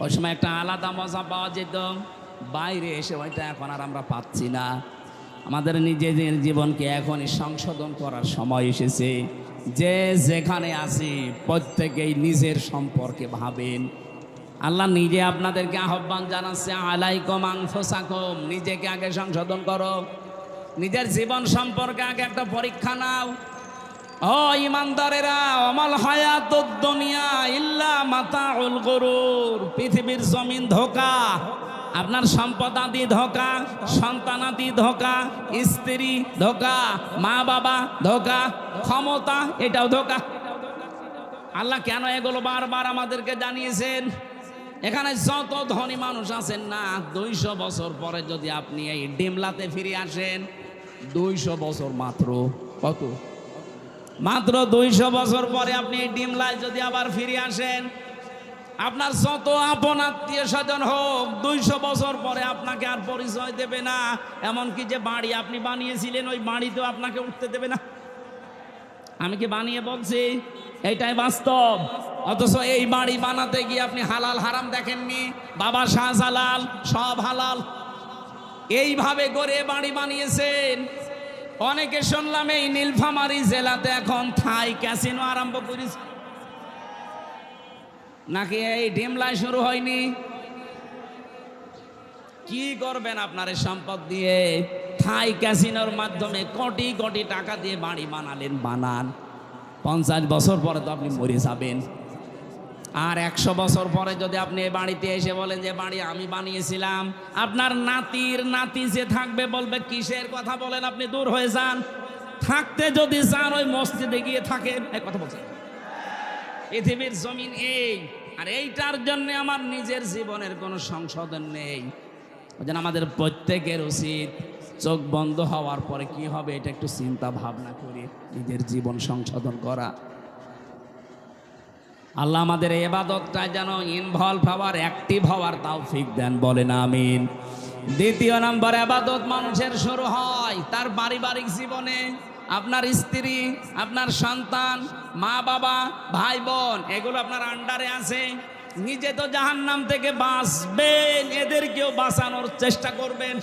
ওই সময় একটা আলাদা মজা পাওয়া যেত। বাইরে এসে ওইটা এখন আর আমরা পাচ্ছি না। আমাদের নিজেদের জীবনকে এখনই সংশোধন করার সময় এসেছে। যে যেখানে আছি, প্রত্যেকেই নিজের সম্পর্কে ভাবেন। আল্লাহ নিজে আপনাদেরকে আহ্বান জানাচ্ছে, আলাইকম আংফোসাকম নিজেকে আগে সংশোধন করো। নিজের জীবন সম্পর্কে আগে একটা পরীক্ষা নাও। ইমানদারেরা, অমল হায়াত দুনিয়া মাতা পৃথিবীর জমিন ধোকা, আপনার সম্পদ আদি ধোকা, সন্তান আদি ধোকা, স্ত্রী ধোকা মা বাবা ধোকা, ক্ষমতা এটাও ধোকা। আল্লাহ কেন এগুলো বারবার আমাদেরকে জানিয়েছেন? এখানে যত ধনী মানুষ আছেন না, দুইশো বছর পরে যদি আপনি এই ডিমলাতে ফিরে আসেন, দুইশো বছর মাত্র। কত? মাত্র দুইশো বছর পরে আপনি ডিমলায় যদি আবার ফিরে আসেন, আপনার যত আপন আত্মীয় স্বজন হোক, দুইশো বছর পরে আপনাকে আর পরিচয় দেবে না। এমনকি যে বাড়ি আপনি বানিয়েছিলেন, ওই বাড়িতেও আপনাকে উঠতে দেবে না। আমি কি বানিয়ে বলছি? এইটাই বাস্তব। অথচ এই বাড়ি বানাতে গিয়ে আপনি হালাল হারাম দেখেননি? বাবা শাহজালাল সব হালাল। এইভাবে করে বাড়ি বানিয়েছেন। অনেকে শুনলাম এই নীলফামারি জেলাতে এখন থাই ক্যাসিনো আরম্ভ করেছে। নাকি এই ডিমলায় শুরু হয়নি? কি করবেন আপনার সম্পদ দিয়ে? থাই ক্যাসিনোর মাধ্যমে কোটি কোটি টাকা দিয়ে বাড়ি বানালেন বানান। পঞ্চাশ বছর পরে তো আপনি মরে যাবেন। আর একশো বছর পরে যদি আপনি এই বাড়িতে এসে বলেন যে, বাড়ি আমি বানিয়েছিলাম। আপনার নাতির নাতি যে থাকবে বলবে, কিসের কথা বলেন আপনি, দূর হয়ে যান। থাকতে যদি যান, ওই মসজিদে গিয়ে থাকেন। এই কথা বলছেন পৃথিবীর জমিন এই। আর এইটার জন্য আমার নিজের জীবনের কোনো সংশোধন নেই। জন্য আমাদের প্রত্যেকের উচিত চোখ বন্ধ হওয়ার পরে কি হবে, এটা একটু চিন্তা ভাবনা করে নিজের জীবন সংশোধন করা। আল্লাহ আমাদের এবাদতটা যেন ইনভলভ হওয়ার অ্যাক্টিভ হওয়ার তাও ফিক দেন, বলেন আমিন। দ্বিতীয় নম্বর আবাদত মানুষের শুরু হয় তার পারিবারিক জীবনে। আপনার স্ত্রী, আপনার সন্তান, মা বাবা, ভাই বোন, এগুলো আপনার আন্ডারে আছে। নিজে তো জাহান্নাম থেকে বাঁচবেন, এদেরকেও বাঁচানোর চেষ্টা করবেন।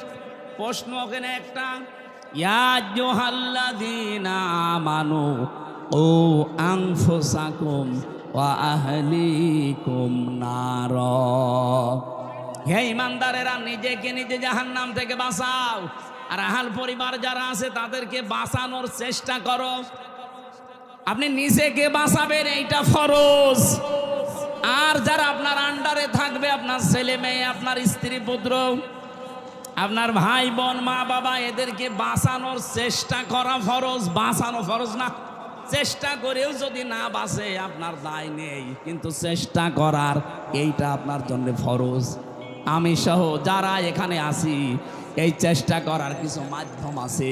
প্রশ্ন ওখানে একটা, ইয়া জোহাল্লাদিনা আমানু, ও আংফুসাকুম আহলিকুম নার। হে ইমানদারেরা, নিজেকে নিজে জাহান্নাম থেকে বাঁচাও। আর আহাল পরিবার যারা আছে, তাদেরকে বাঁচানোর চেষ্টা করো। আপনি নিজেকে বাঁচাবেন, এইটা ফরজ। আর যারা আপনার আন্ডারে থাকবে, আপনার ছেলে মেয়ে, আপনার স্ত্রী, পুত্র, আপনার ভাই, বোন, মা, বাবা, এদেরকে বাঁচানোর চেষ্টা করা ফরজ। বাঁচানো ফরজ না। চেষ্টা করেও যদি না বাঁচে, আপনার দায় নেই। কিন্তু চেষ্টা করার এইটা আপনার জন্য ফরজ। আমি সহ যারা এখানে আছি, এই চেষ্টা করার কিছু মাধ্যম আছে।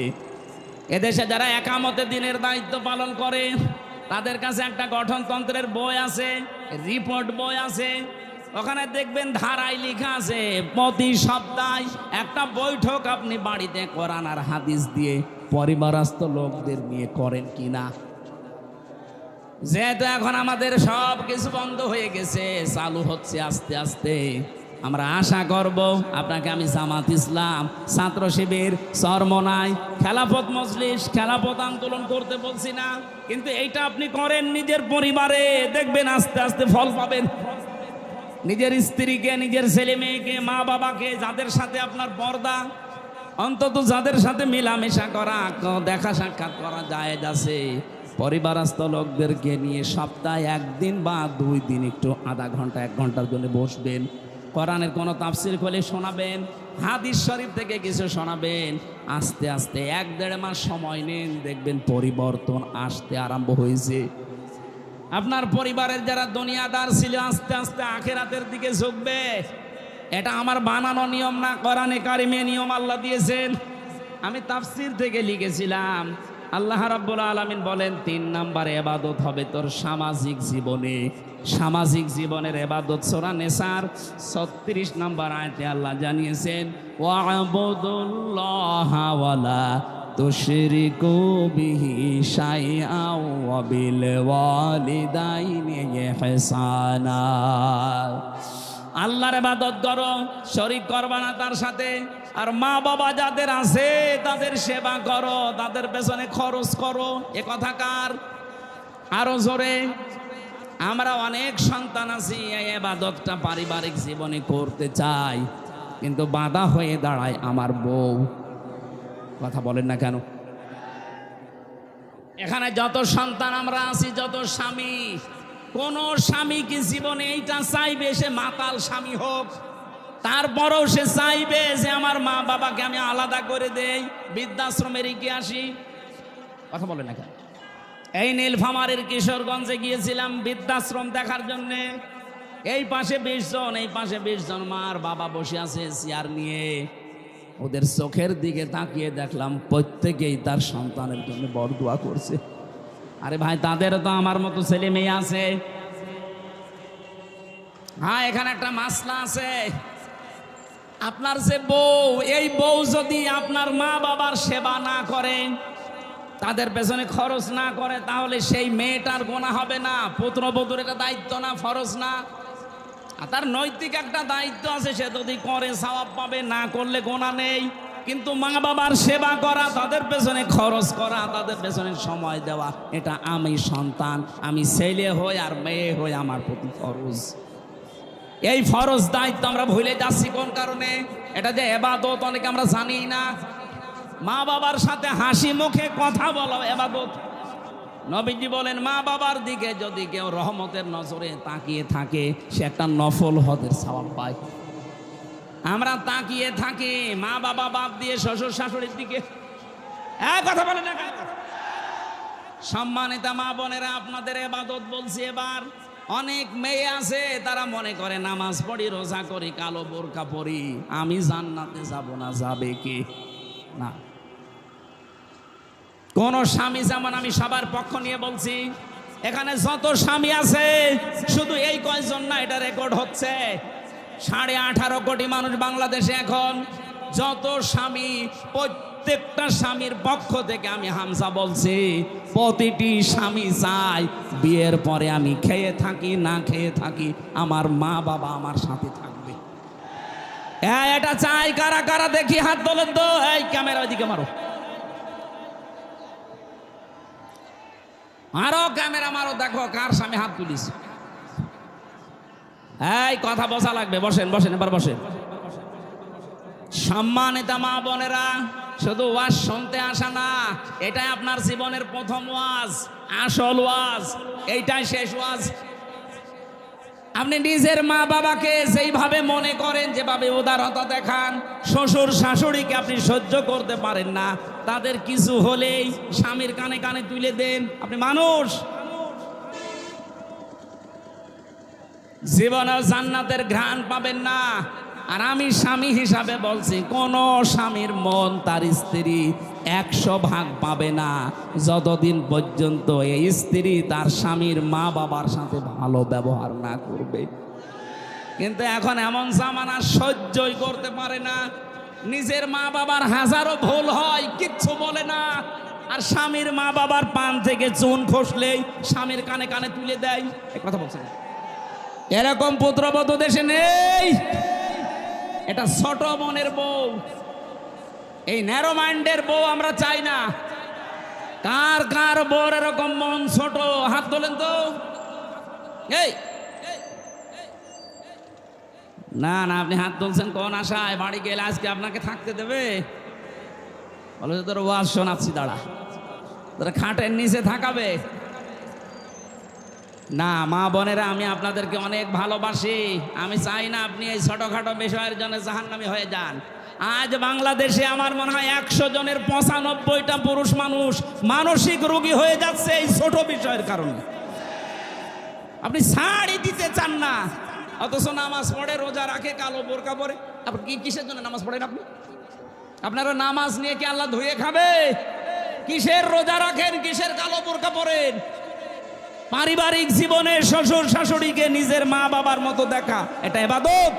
এদেশে যারা একামতে দিনের দায়িত্ব পালন করে, তাদের কাছে একটা গঠনতন্ত্রের বই আছে, রিপোর্ট বই আছে। ওখানে দেখবেন ধারায় লেখা আছে, প্রতি সপ্তাহে একটা বৈঠক আপনি বাড়িতে করান আর হাদিস দিয়ে পরিবারস্থ লোকদের নিয়ে করেন কিনা? যেহেতু এখন আমাদের সব কিছু বন্ধ হয়ে গেছে, চালু হচ্ছে আস্তে আস্তে। আমরা আশা করব আপনাকে আমি জামাত ইসলাম, ছাত্র শিবির চরমনাই খেলাপথ মজলিস খেলাপথ আন্দোলন করতে বলছি না। কিন্তু এইটা আপনি করেন নিজের পরিবারে, দেখবেন আস্তে আস্তে ফল পাবেন। নিজের স্ত্রীকে, নিজের ছেলে মেয়েকে মা বাবাকে যাদের সাথে আপনার পর্দা, অন্তত যাদের সাথে মেলামেশা করা দেখা সাক্ষাৎ করা যায় আছে। পরিবারস্থ লোকদেরকে নিয়ে সপ্তাহে একদিন বা দুই দিন একটু আধা ঘণ্টা, এক ঘণ্টার জন্য বসবেন। কোরআনের কোনো তাফসির খোলে শোনাবেন, হাদিস শরীফ থেকে কিছু শোনাবেন। আস্তে আস্তে এক দেড় মাস সময় নেন, দেখবেন পরিবর্তন আসতে আরম্ভ হয়েছে। আপনার পরিবারের যারা দুনিয়াদার ছিল, আস্তে আস্তে আখেরাতের দিকে ঝুঁকবে। এটা আমার বানানো নিয়ম না, কোরআনে কারিমে নিয়ম আল্লাহ দিয়েছেন। আমি তাফসির থেকে লিখেছিলাম আল্লাহ রাব্বুল আলামিন বলেন, তিন নাম্বার এবাদত হবে তোর সামাজিক জীবনে। সামাজিক জীবনের এবাদত সোরা নেসার ছত্রিশ নাম্বার আয়তে আল্লাহ জানিয়েছেন, ওয়াবুদুল্লাহ ওয়ালা তুশরিকু বিহি শাইআ ওয়া আল্লাহর ইবাদত করো, শরীক করবা না তার সাথে। আর মা বাবা যাদের আছে, তাদের সেবা করো, তাদের পেছনে খরচ করো। এ কথা কার? আরও জোরে। আমরা অনেক সন্তান আছি, এই এবাদতটা পারিবারিক জীবনে করতে চাই। কিন্তু বাধা হয়ে দাঁড়ায় আমার বউ। কথা বলেন না কেন? এখানে যত সন্তান আমরা আছি, যত স্বামী কোন স্বামী কি জীবনে এইটা চাইবে সে মাতাল স্বামী হোক? তারপরেও সে চাইবে যে আমার মা বাবাকে আমি আলাদা করে দেই, বৃদ্ধাশ্রমে রেখে আসি। কথা বলে না কেন? এই নীলফামারের কিশোরগঞ্জে গিয়েছিলাম বৃদ্ধাশ্রম দেখার জন্য। এই পাশে বিশ জন, এই পাশে বিশ জন মার বাবা বসে আছে চেয়ার নিয়ে। ওদের চোখের দিকে তাকিয়ে দেখলাম প্রত্যেকেই তার সন্তানের জন্য বরদোয়া করছে। আরে ভাই, তাদের তো আমার মতো ছেলে মেয়ে আছে। হ্যাঁ এখানে একটা মাসলা আছে। আপনার যে বউ, এই বউ যদি আপনার মা বাবার সেবা না করে, তাদের পেছনে খরচ না করে, তাহলে সেই মেয়েটার গোনা হবে না। পুত্রবধূর এটা দায়িত্ব না, ফরজ না। আর তার নৈতিক একটা দায়িত্ব আছে, সে যদি করে সওয়াব পাবে, না করলে গোনা নেই। কিন্তু মা বাবার সেবা করা, তাদের পেছনে খরচ করা, তাদের পেছনে সময় দেওয়া, এটা আমি সন্তান, আমি ছেলে হই আর মেয়ে হই আমার প্রতি ফরজ। এই ফরজ দায়িত্ব আমরা ভুলে যাচ্ছি কোন কারণে? এটা যে এবাদত অনেকে আমরা জানি না। মা বাবার সাথে হাসি মুখে কথা বলা, এবাদত। নবীজি বলেন, মা বাবার দিকে যদি কেউ রহমতের নজরে তাকিয়ে থাকে, সে একটা নফল হদের সওয়াব পায়। আমরা তাকিয়ে থাকি, মা বাবা বাদ দিয়ে শ্বশুর শাশুড়ির দিকে। কথা বলে না? সম্মানিতা মা বোনেরা, আপনাদের এবাদত বলছি এবার। অনেক মেয়ে আছে, তারা মনে করে নামাজ পড়ি, রোজা করি, কালো বোরকা পড়ি আমি জান্নাতে যাব না, যাবে কে? না। কোন স্বামী যেমন আমি সবার পক্ষ নিয়ে বলছি, এখানে যত স্বামী আছে, শুধু এই কয়জন না, এটা রেকর্ড হচ্ছে। সাড়ে আঠারো কোটি মানুষ বাংলাদেশে এখন। যত স্বামী, প্রত্যেকটা স্বামীর পক্ষ থেকে আমি হামসা বলছি, প্রতিটি স্বামী চাই বিয়ের পরে আমি খেয়ে থাকি, না খেয়ে থাকি, আমার মা বাবা আমার সাথে থাকবে। হ্যাঁ এটা চাই, কারা কারা দেখি, হাত তোলেন তো। এই, ক্যামেরা ওইদিকে মারো। আরও ক্যামেরা মারো, দেখো কার স্বামী হাত তুলিস এই, কথা বসা লাগবে, বসেন বসেন, এবার বসেন। সম্মানিত মা বোনেরা, শুধু ওয়াজ শুনতে আসা না, এটাই আপনার জীবনের প্রথম ওয়াজ, আসল ওয়াজ, এইটাই শেষ ওয়াজ। আপনি নিজের মা বাবাকে যেইভাবে মনে করেন, যেভাবে উদারতা দেখান, শ্বশুর শাশুড়িকে আপনি সহ্য করতে পারেন না, তাদের কিছু হলেই স্বামীর কানে কানে তুলে দেন, আপনি মানুষ। জীবনেও জান্নাতের ঘ্রাণ পাবেন না। আর আমি স্বামী হিসাবে বলছি, কোন স্বামীর মন তার স্ত্রী একশো ভাগ পাবে না। যতদিন পর্যন্ত এই স্ত্রী তার স্বামীর মা বাবার সাথে ভালো ব্যবহার না করবে। কিন্তু এখন এমন জামানা সহ্যই করতে পারে না। নিজের মা বাবার হাজারো ভুল হয়, কিচ্ছু বলে না। আর স্বামীর মা বাবার পান থেকে চুন খসলেই স্বামীর কানে কানে তুলে দেয়। এই কথা বলছেন? এরকম পুত্রবধূ দেশে নেই। এটা ছোট মনের বউ। এই ন্যারো মাইন্ডের বউ আমরা চাই না। কার কার বউর এরকম মন ছোট? হাত তোলেন তো। এই। না না, আপনি হাত তুলছেন কোন আশায়? বাড়ি গেলে আজকে আপনাকে থাকতে দেবে। বলে তোর ওয়াজ শোনাচ্ছি, দাঁড়া। তোরা খাটের নিচে থাকাবে। না, মা বোনেরা, আমি আপনাদেরকে অনেক ভালোবাসি। আমি চাই না আপনি এই ছোটখাটো বিষয়ের জন্য জাহান্নামি হয়ে যান। আজ বাংলাদেশে আমার মনে হয় একশো জনের পঁচানব্বইটা পুরুষ মানুষ মানসিক রোগী হয়ে যাচ্ছে এই ছোট বিষয়ের কারণে। আপনি শাড়ি দিতে চান না, অথচ নামাজ পড়ে, রোজা রাখে, কালো বোরকা পরে। আপনি কি কিসের জন্য নামাজ পড়েন আপনি? আপনারা নামাজ নিয়ে কি আল্লাহ ধুয়ে খাবে? কিসের রোজা রাখেন, কিসের কালো বোরকা পরেন? পারিবারিক জীবনে শ্বশুর শাশুড়িকে নিজের মা বাবার মতো দেখা, এটা এবাদত।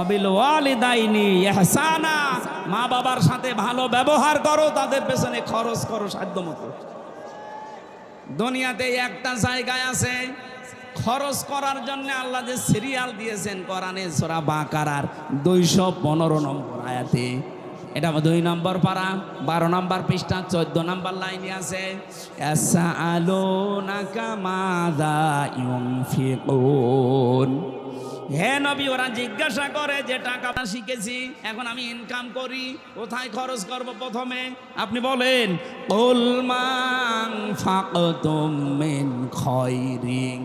অবিল ওয়ালিদাইনি ইহসানা। মা বাবার সাথে ভালো ব্যবহার করো, তাদের পেছনে খরচ করো সাধ্য মতো। দুনিয়াতে একটা জায়গায় আছে, খরচ করার জন্য আল্লাহ যে সিরিয়াল দিয়েছেন, কোরআনে সোরা বাকারার দুইশো পনেরো নম্বর আয়াতে। এটা দুই নম্বর পারা বারো নম্বর পৃষ্ঠা, চোদ্দ নম্বর লাইনে আছে। আলো নাকা হে নবী, ওরা জিজ্ঞাসা করে যে টাকা শিখেছি, এখন আমি ইনকাম করি, কোথায় খরচ করব প্রথমে? আপনি বলেন উলমাং ফাকতুম মিন খয়রিং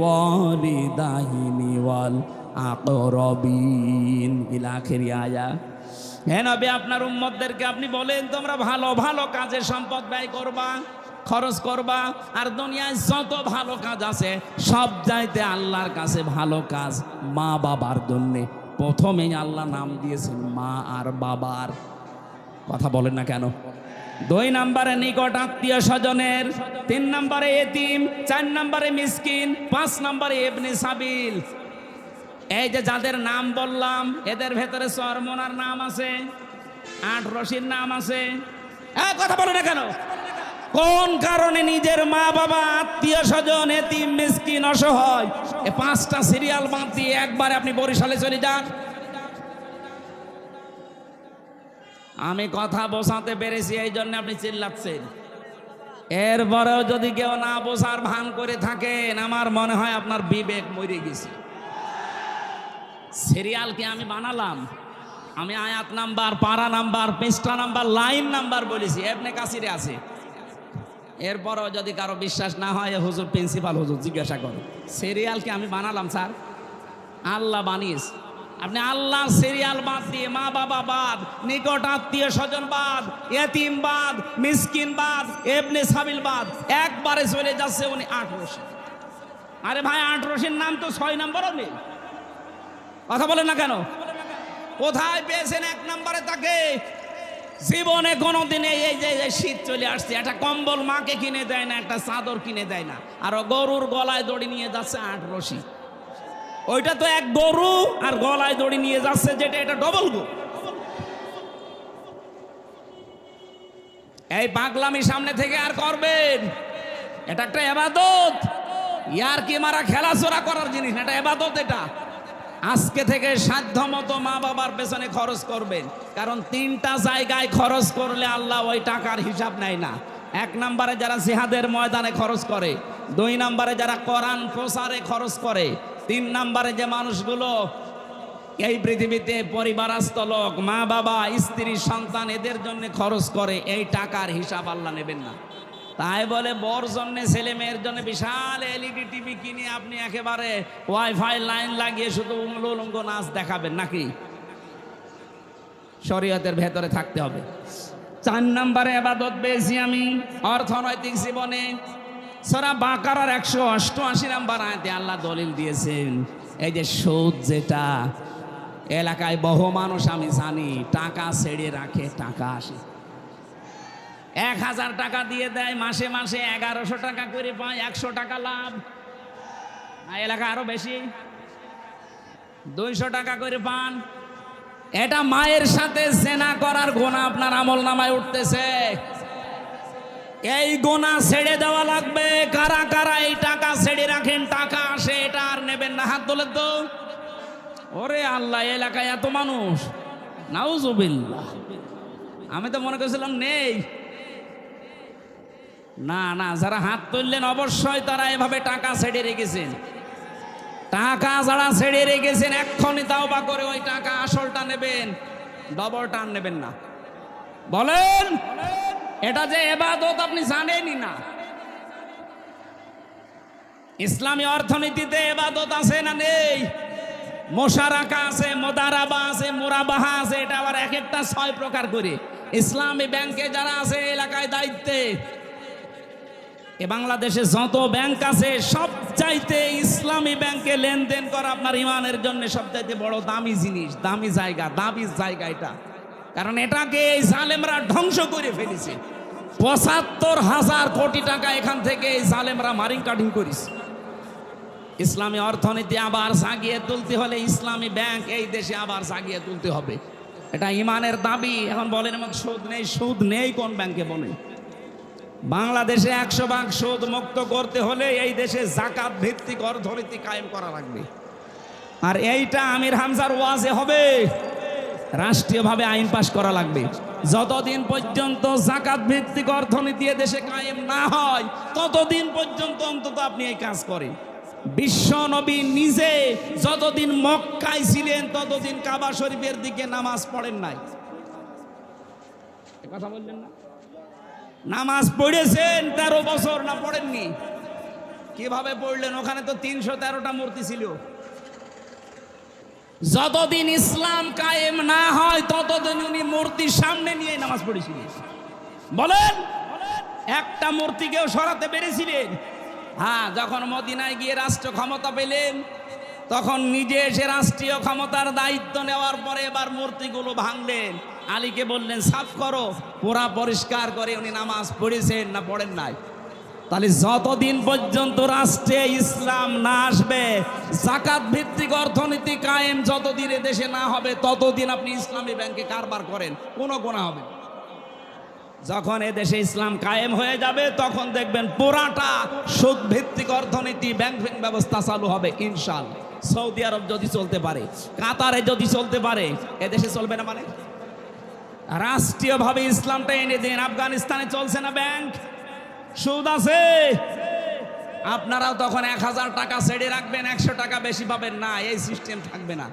ওয়ালিদাহিনি ওয়াল আকরাবিন। ইলা আয়া। হে নবী, আপনার উম্মতদেরকে আপনি বলেন, তোমরা ভালো ভালো কাজে সম্পদ ব্যয় করবা, খরচ করবা, আর দুনিয়ায় যত ভালো কাজ আছে, সব চাইতে আল্লাহর কাছে ভালো কাজ মা বাবার জন্যে। প্রথমেই আল্লাহ নাম দিয়েছেন মা আর বাবার। কথা বলেন না কেন? দুই নম্বরে নিকট আত্মীয় স্বজনের, তিন নম্বরে এতিম, চার নম্বরে মিসকিন, পাঁচ নম্বরে এবনে সাবিল। এই যে যাদের নাম বললাম, এদের ভেতরে সরমনার নাম আছে, আট রশির নাম আছে। কথা বলে না কেন? কোন কারণে নিজের মা বাবা, আত্মীয় স্বজন, এতিম, মিসকিন, অসহায়, এ পাঁচটা সিরিয়াল বাদ দিয়ে একবারে আপনি বরিশালে চলে যান? আমি কথা বোঝাতে পেরেছি, এই জন্য আপনি চিল্লাচ্ছেন। এরপরেও যদি কেউ না বোঝার ভান করে থাকেন, আমার মনে হয় আপনার বিবেক মরে গেছে। সিরিয়ালকে আমি বানালাম। আমি আয়াত নাম্বার পাড়া নাম্বার, পৃষ্ঠা নাম্বার, লাইন নাম্বার বলেছি। এমনি কাছিরে আছে। এরপরও যদি কারও বিশ্বাস না হয় হুজুর প্রিন্সিপাল হুজুর, জিজ্ঞাসা করে। সিরিয়ালকে আমি বানালাম, স্যার। আল্লাহ বানিয়েছে। আপনি আল্লাহ সিরিয়াল বাদ দিয়ে, মা বাবা বাদ, নিকট আত্মীয় স্বজন বাদ, এতিম বাদ, মিসকিন বাদ, এবনে সাবিল বাদ, একবারে চলে যাচ্ছে উনি আট রশি আরে ভাই, আট রশির নাম তো ছয় নম্বরও নেই। কথা বলেন না কেন? কোথায় পেয়েছেন এক নম্বরে তাকে? জীবনে কোনোদিন এই এই যে শীত চলে আসছে, একটা কম্বল মাকে কিনে দেয় না, একটা চাদর কিনে দেয় না, আর গরুর গলায় দড়ি নিয়ে যাচ্ছে আট রশি। ওইটা তো এক গরু আর গলায় দড়ি নিয়ে যাচ্ছে, যেটা এটা ডবল গো এই পাগলামি সামনে থেকে আর করবেন। এটা একটা এবাদত। ইয়ার কি মারা খেলাচোরা করার জিনিস না, এটা এবাদত এটা। আজকে থেকে সাধ্য মতো মা বাবার পেছনে খরচ করবেন। কারণ তিনটা জায়গায় খরচ করলে আল্লাহ ওই টাকার হিসাব নেয় না। এক নম্বরে যারা জিহাদের ময়দানে খরচ করে, দুই নম্বরে যারা কোরআন প্রসারে খরচ করে, তিন নম্বরে যে মানুষগুলো এই পৃথিবীতে পরিবারস্থ লোক, মা বাবা, স্ত্রী, সন্তান, এদের জন্য খরচ করে, এই টাকার হিসাব আল্লাহ নেবেন না। তাই বলে বর জন্য ছেলে মেয়ের জন্য বিশাল এলইডি টিভি কিনে আপনি একেবারে ওয়াইফাই লাইন লাগিয়ে শুধু উলঙ্গ নাচ দেখাবেন নাকি? শরীয়তের ভেতরে থাকতে হবে। চার নম্বরে আবাদত পেয়েছি আমি অর্থনৈতিক জীবনে। সরা বাকারার একশো অষ্টআশি নাম্বার আয়তে আল্লাহ দলিল দিয়েছেন, এই যে সুদ যেটা, এলাকায় বহু মানুষ আমি জানি, টাকা ছেড়ে রাখে, টাকা আসে। এক হাজার টাকা দিয়ে দেয়, মাসে মাসে এগারোশো টাকা করে পায়, একশো টাকা লাভ। এলাকা আরও বেশি। দুইশো টাকা করে পান। এটা মায়ের সাথে সেনা করার গোনা আপনার আমল নামায় উঠতেছে। এই গোনা ছেড়ে দেওয়া লাগবে। কারা কারা এই টাকা ছেড়ে রাখেন, টাকা আসে, এটা আর নেবেন না। হাত তোলেন তো। ওরে আল্লাহ এলাকায় এত মানুষ। নাউজুবিল্লাহ। আমি তো মনে করছিলাম নেই। না না, যারা হাত তুললেন অবশ্যই তারা এভাবে টাকা ছেড়ে রেখেছেন। টাকা যারা ছেড়ে রেখেছেন এক্ষণি তাও বা করে ওই টাকা আসলটা নেবেন ডবল টান নেবেন না। বলেন, এটা যে এবাদত আপনি জানেনই না। ইসলামী অর্থনীতিতে এবাদত আছে না নেই? মোশারাকা আছে, মোদারাবা আছে, মোরাবাহা আছে, এটা আবার এক একটা ছয় প্রকার করে। ইসলামী ব্যাংকে যারা আছে, এলাকায় দায়িত্বে। এ বাংলাদেশে যত ব্যাংক আছে সব চাইতে ইসলামী ব্যাংকে লেনদেন করা আপনার ইমানের জন্য সব চাইতে বড় দামি জিনিস, দামি জায়গা দামি জায়গা এটা। কারণ এটাকে এই জালেমরা ধ্বংস করে ফেলেছে। পঁচাত্তর হাজার কোটি টাকা এখান থেকে এই জালেমরা মারিং কাটিং করেছে। ইসলামী অর্থনীতি আবার জাগিয়ে তুলতে হলে ইসলামী ব্যাংক এই দেশে আবার জাগিয়ে তুলতে হবে। এটা ইমানের দাবি, এখন বলেন আমাকে সুদ নেই সুদ নেই কোন ব্যাংকে বলে বাংলাদেশে একশো ভাগ সুদ মুক্ত করতে হলে এই দেশে জাকাত ভিত্তিক অর্থনীতি কায়েম করা লাগবে। আর এইটা আমির হামজার ওয়াজে হবে। রাষ্ট্রীয়ভাবে আইন পাশ করা লাগবে। যতদিন পর্যন্ত জাকাত ভিত্তিক অর্থনীতি দেশে কায়েম না হয়, ততদিন পর্যন্ত অন্তত আপনি এই কাজ করেন। বিশ্ব নবী নিজে যতদিন মক্কায় ছিলেন, ততদিন কাবা শরীফের দিকে নামাজ পড়েন নাই। কথা বললেন না? নামাজ পড়েছেন, তেরো বছর, না পড়েননি? কীভাবে পড়লেন? ওখানে তো তিনশো তেরোটা মূর্তি ছিল। যতদিন ইসলাম কায়েম না হয়, ততদিন উনি মূর্তির সামনে নিয়ে নামাজ পড়েছিলেন। বলেন, একটা মূর্তিকেও সরাতে পেরেছিলেন? হ্যাঁ যখন মদিনায় গিয়ে রাষ্ট্র ক্ষমতা পেলেন তখন নিজে এসে রাষ্ট্রীয় ক্ষমতার দায়িত্ব নেওয়ার পরে এবার মূর্তিগুলো ভাঙলেন। আলীকে বললেন, সাফ করো, পোড়া পরিষ্কার করে উনি নামাজ পড়েছেন না পড়েন নাই? তাহলে যতদিন পর্যন্ত রাষ্ট্রে ইসলাম না আসবে, জাকাত ভিত্তিক অর্থনীতি কায়েম যতদিন দেশে না হবে, ততদিন আপনি ইসলামী ব্যাংকে কারবার করেন, কোনো গোনা হবে যখন দেশে ইসলাম কায়েম হয়ে যাবে, তখন দেখবেন পুরাটা সুদ ভিত্তিক অর্থনীতি, ব্যাংকিং ব্যবস্থা চালু হবে ইনশাল সৌদি আরব যদি চলতে পারে, কাতারে যদি চলতে পারে, এদেশে চলবে না মানে? রাষ্ট্রীয়ভাবে ইসলামটা এনে দিন, আফগানিস্তানে চলছে না ব্যাংক সুদ আছে? আপনারাও তখন এক হাজার টাকা ছেড়ে রাখবেন, একশো টাকা বেশি পাবেন না, এই সিস্টেম থাকবে না।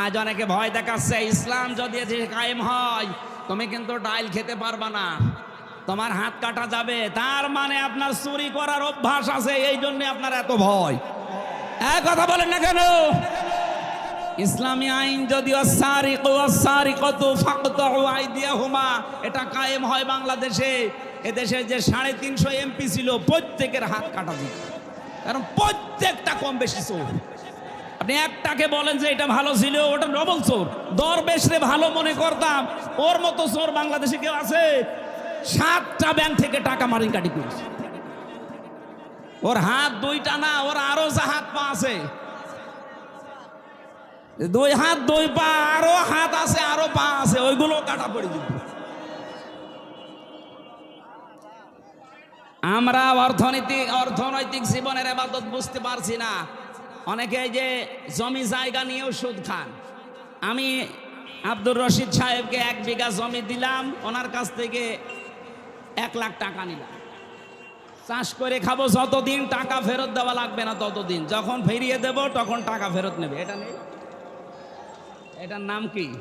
আজ অনেকে ভয় দেখাচ্ছে, ইসলাম যদি কায়েম হয়, তুমি কিন্তু ডাইল খেতে পারবা না। তোমার হাত কাটা যাবে, তার মানে আপনার চুরি করার অভ্যাস আছে, এই জন্য আপনার এত ভয়। এক কথা বলেন না কেন? ইসলামী আইন যদি অসারিক অসারিকত ফাকতাউ আইদিয়াহুমা, এটা কায়েম হয় বাংলাদেশে। এদেশে যে সাড়ে তিনশো এমপি ছিল, প্রত্যেকের হাত কাটা দিত। কারণ প্রত্যেকটা কম বেশি চোর। আপনি একটাকে বলেন যে এটা ভালো ছিল, ওটা ডবল চোর। দর বেশরে ভালো মনে করতাম, ওর মতো চোর বাংলাদেশে কেউ আছে? সাতটা ব্যাংক থেকে টাকা মারিন কাটি করেছে। ওর হাত দুইটা না, ওর আরও যা হাত পা আছে। দুই হাত, দুই পা, আরও হাত আছে, আরও পা আছে, ওইগুলো কাটা পড়ে দিত আমরা অর্থনীতি অর্থনৈতিক জীবনের এবাদত বুঝতে পারছি না। অনেকে যে জমি জায়গা নিয়েও সুদ খান। আমি আব্দুর রশিদ সাহেবকে এক বিঘা জমি দিলাম, ওনার কাছ থেকে এক লাখ টাকা নিলাম। চাষ করে খাব, যতদিন টাকা ফেরত দেওয়া লাগবে না ততদিন। যখন ফিরিয়ে দেব, তখন টাকা ফেরত নেবে। এটা নেই। এটার নাম কি?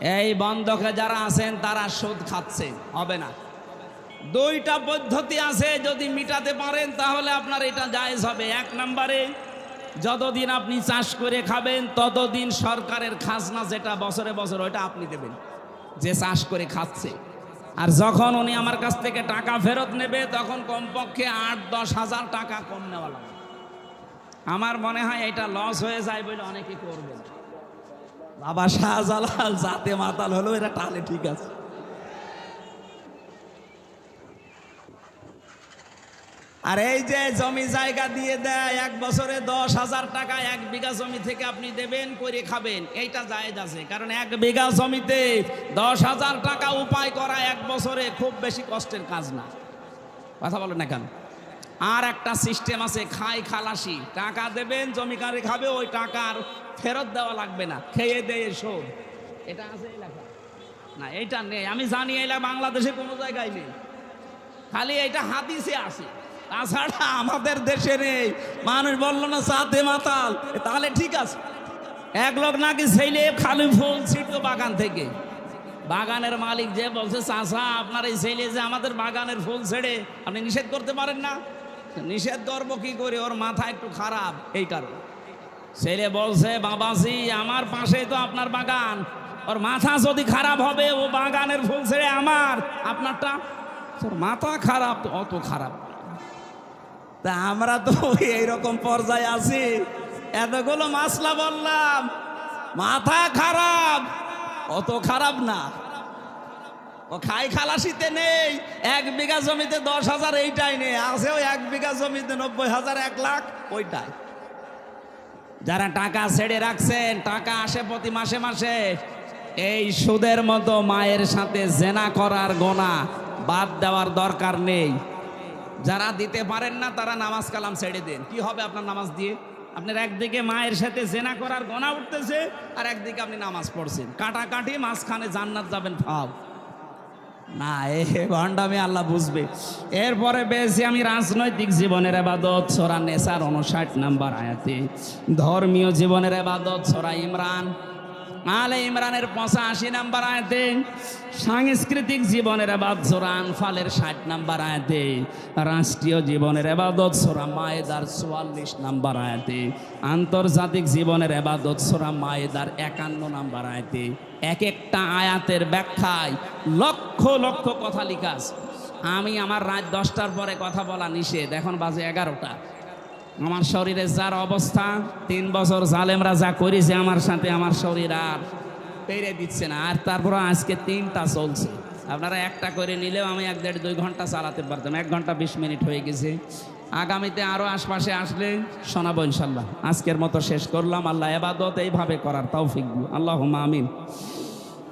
এই বন্ধকে যারা আছেন, তারা সুদ খাচ্ছে। হবে না। দুইটা পদ্ধতি আছে, যদি মিটাতে পারেন, তাহলে আপনার এটা জায়েজ হবে। এক নম্বরে, যতদিন আপনি চাষ করে খাবেন, ততদিন সরকারের খাজনা যেটা বছরে বছর, ওইটা আপনি দেবেন। যে চাষ করে খাচ্ছে। আর যখন উনি আমার কাছ থেকে টাকা ফেরত নেবে, তখন কমপক্ষে আট, দশ হাজার টাকা কম নেওয়া লাগবে আমার মনে হয় এটা লস হয়ে যায় বলে অনেকে করবে। বাবা শাহজালাল জাতে মাতাল হলো এটা তাহলে ঠিক আছে আর এই যে জমি জায়গা দিয়ে দেয়, এক বছরে দশ হাজার টাকা এক বিঘা জমি থেকে আপনি দেবেন, করে খাবেন। এইটা জায়েজ আছে, কারণ এক বিঘা জমিতে দশ হাজার টাকা উপায় করা এক বছরে খুব বেশি কষ্টের কাজ না। কথা বলেন না কেন? আর একটা সিস্টেম আছে খাই খালাসি। টাকা দেবেন জমি কারে খাবে, ওই টাকার ফেরত দেওয়া লাগবে না। খেয়ে দেয়ে শোধ। এটা আছে এই লেখা। না, এইটা নেই। আমি জানি এইটা বাংলাদেশে কোনো জায়গায় নেই। খালি এটা হাদিসে আছে। তাছাড়া আমাদের দেশে নেই। মানুষ বলল না সাথে মাতাল। তাহলে ঠিক আছে। এক লোক নাকি ছেলে খালি ফুল ছিটলো বাগান থেকে। বাগানের মালিক যে বলছে চাষা আপনার এই ছেলে যে আমাদের বাগানের ফুল ছেড়ে আপনি নিষেধ করতে পারেন না? নিষেধ করব কি করে? ওর মাথা একটু খারাপ এই কারণে। ছেলে বলছে, বাবাজি, আমার পাশে তো আপনার বাগান। ওর মাথা যদি খারাপ হবে, ও বাগানের ফুল ছেড়ে আমার, আপনারটা? মাথা খারাপ অত খারাপ। তা আমরা তো এইরকম পর্যায়ে আছি। এতগুলো মাসলা বললাম। মাথা খারাপ। অত খারাপ না। ও খাই খালাসিতে নেই। এক বিঘা জমিতে দশ হাজার এইটাই নেই। আছে ওই এক বিঘা জমিতে নব্বই হাজার, এক লাখ ওইটাই। যারা টাকা ছেড়ে রাখছেন, টাকা আসে প্রতি মাসে মাসে। এই সুদের মতো মায়ের সাথে জেনা করার গোনা বাদ দেওয়ার দরকার নেই। যারা দিতে পারেন না, তারা নামাজ কালাম ছেড়ে দেন। কি হবে আপনার নামাজ দিয়ে? আপনার একদিকে মায়ের সাথে জেনা করার গোনা উঠতেছে, আর একদিকে আপনি নামাজ পড়ছেন। কাটাকাটি মাঝখানে জান্নাত যাবেন, ফাও। না, এ ভণ্ডামি আল্লাহ বুঝবে। এরপরে বেশি আমি রাজনৈতিক জীবনের এবাদত সোরা নেশার উনষাট নাম্বার আয়াতে। ধর্মীয় জীবনের এবাদত সোরা ইমরান। আলে ইমরানের পঁচাশি নাম্বার আয়তে, সাংস্কৃতিক জীবনের এবাদ সোরা আনফালের ষাট নাম্বার আয়াতে, রাষ্ট্রীয় জীবনের এবাদত সোরা মায়েদার চুয়াল্লিশ নাম্বার আয়াতে, আন্তর্জাতিক জীবনের এবাদত সোরা মায়েদার একান্ন নাম্বার আয়াতে, এক একটা আয়াতের ব্যাখ্যায় লক্ষ লক্ষ কথা লিখা আছে। আমি আমার রাত দশটার পরে কথা বলা নিষেধ, এখন বাজে এগারোটা। আমার শরীরে যার অবস্থা, তিন বছর জালেমরা যা করেছে আমার সাথে আমার শরীর আর পেরে দিচ্ছে না। আর তারপর আজকে তিনটা চলছে। আপনারা একটা করে নিলেও আমি এক দেড় দুই ঘণ্টা চালাতে পারতাম। এক ঘণ্টা বিশ মিনিট হয়ে গেছে। আগামীতে আরও আশপাশে আসলে শোনাবো ইনশাল্লাহ। আজকের মতো শেষ করলাম। আল্লাহ এবাদত এইভাবে করার তৌফিক দিও। আল্লাহ আমিন।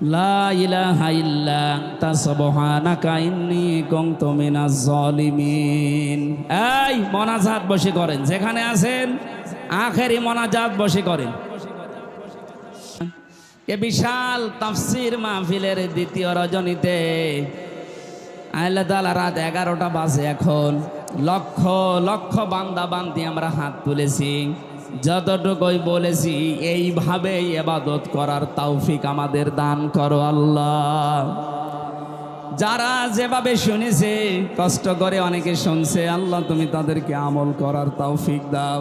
লা ইলাহা ইল্লা আনতা সুবহানাকা ইন্নী কুনতু এই মোনাজাত বসে করেন। যেখানে আছেন, আখেরি মোনাজাত বসে করেন। এ বিশাল তাফসির মাহফিলের দ্বিতীয় রজনীতে আল্লাহ তাআলা রাত এগারোটা বাজে এখন। লক্ষ লক্ষ বান্দা বান্দি আমরা হাত তুলেছি। যতটুকুই বলেছি, এইভাবেই এবাদত করার তৌফিক আমাদের দান করো আল্লাহ। যারা যেভাবে শুনেছে, কষ্ট করে অনেকে শুনছে, আল্লাহ তুমি তাদেরকে আমল করার তৌফিক দাও।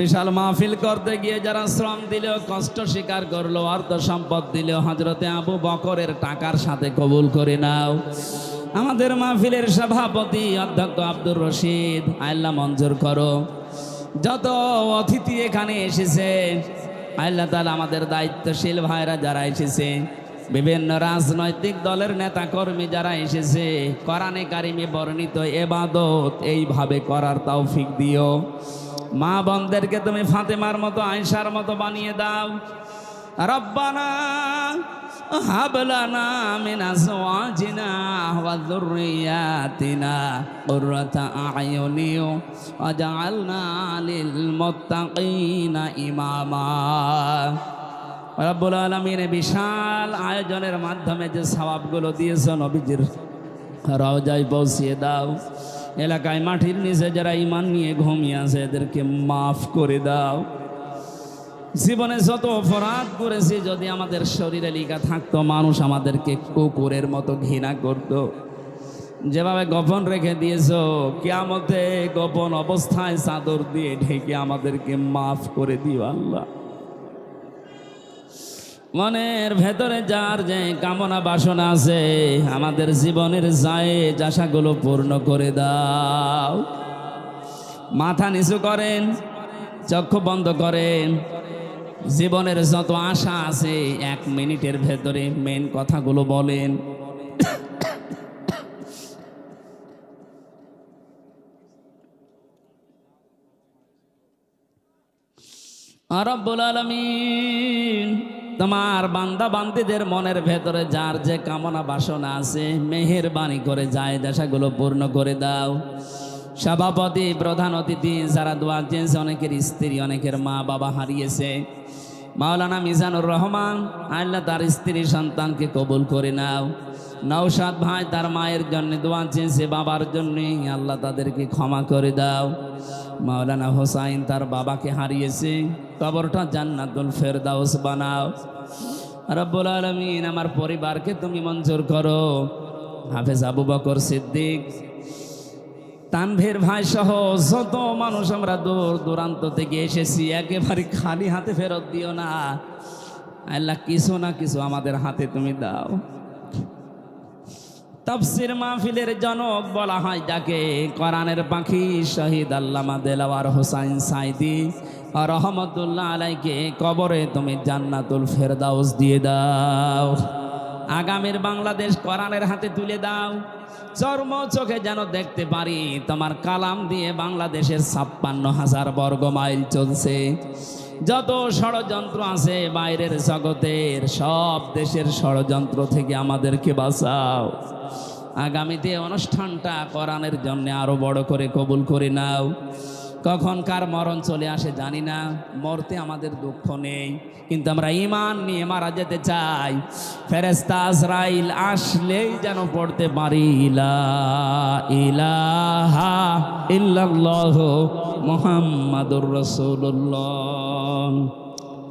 বিশাল মাহফিল করতে গিয়ে যারা শ্রম দিল কষ্ট স্বীকার করল অর্থ সম্পদ দিল হজরতে আবু বকরের টাকার সাথে কবুল করে নাও। আমাদের মাহফিলের সভাপতি অধ্যক্ষ আব্দুর রশিদ, আল্লাহ মঞ্জুর করো। যত অতিথি এখানে এসেছে, আল্লাহ তালা আমাদের দায়িত্বশীল ভাইরা যারা এসেছে, বিভিন্ন রাজনৈতিক দলের নেতা কর্মী যারা এসেছে, কোরআনে কারিমে বর্ণিত এবাদত এইভাবে করার তৌফিক দিও। মা বোনদেরকে তুমি ফাতেমার মতো আয়সার মতো বানিয়ে দাও। রব্বানা হাবলানা ইমামা। বিশাল আয়োজনের মাধ্যমে যে সওয়াবগুলো দিয়েছ নবীজির রওজায় পৌঁছিয়ে দাও। এলাকায় মাটির নিচে যারা ইমান নিয়ে ঘুমিয়ে আছে, এদেরকে মাফ করে দাও। জীবনে যত অপরাধ করেছি, যদি আমাদের শরীরে লিখা থাকতো, মানুষ আমাদেরকে কুকুরের মতো ঘৃণা করত। যেভাবে গোপন রেখে দিয়েছ, কেয়ামতে গোপন অবস্থায় চাদর দিয়ে ঢেকে আমাদেরকে মাফ করে দিও আল্লাহ। মনের ভেতরে যার যে কামনা বাসনা আছে, আমাদের জীবনের যায় আশাগুলো পূর্ণ করে দাও। মাথা নিচু করেন, চক্ষু বন্ধ করেন জীবনের যত আশা আছে, এক মিনিটের ভেতরে মেন কথাগুলো বলেন। রব্বুল আলমিন, তোমার বান্দা বান্দিদের মনের ভেতরে যার যে কামনা বাসনা আছে, মেহেরবানি করে যায় দেশাগুলো পূর্ণ করে দাও। সভাপতি, প্রধান অতিথি, যারা দোয়া চেয়েছে, অনেকের স্ত্রী, অনেকের মা বাবা হারিয়েছে। মাওলানা মিজানুর রহমান, আল্লাহ তার স্ত্রী সন্তানকে কবুল করে নাও। নৌসাদ ভাই তার মায়ের জন্য দোয়া চেয়েছে, বাবার জন্যে আল্লাহ তাদেরকে ক্ষমা করে দাও। মাওলানা হোসাইন তার বাবাকে হারিয়েছে, কবরটা জান্নাতুল ফেরদাউস বানাও। রব্বুল আলমিন, আমার পরিবারকে তুমি মঞ্জুর করো। হাফেজ আবু বকর সিদ্দিক তানভীর ভাই সহ যত মানুষ আমরা দূর দূরান্ত থেকে এসেছি, একেবারে খালি হাতে ফেরত দিও না। আল্লাহ, কিছু না কিছু আমাদের হাতে তুমি দাও। তফসির মাহফিলের জনক বলা হয় যাকে, কোরআনের পাখি শহীদ আল্লামা দেলাওয়ার হোসাইন সাইদি রহমতুল্লাহ আলাইকে কবরে তুমি জান্নাতুল ফেরদাউস দিয়ে দাও। আগামীর বাংলাদেশ কোরআনের হাতে তুলে দাও। চর্ম চোখে যেন দেখতে পারি, তোমার কালাম দিয়ে বাংলাদেশের ছাপ্পান্ন হাজার বর্গ মাইল চলছে। যত ষড়যন্ত্র আছে বাইরের জগতের, সব দেশের ষড়যন্ত্র থেকে আমাদেরকে বাঁচাও। আগামীতে অনুষ্ঠানটা করানোর জন্য আরও বড় করে কবুল করে নাও। কখন কার মরণ চলে আসে, জানি না। মরতে আমাদের দুঃখ নেই। কিন্তু আমরা ইমান নিয়ে মারা যেতে চাই। ফেরেস্তা আজরাইল আসলেই যেন পড়তে পারি ইলাহা ইল্লাল্লাহ মুহাম্মাদুর রাসূলুল্লাহ।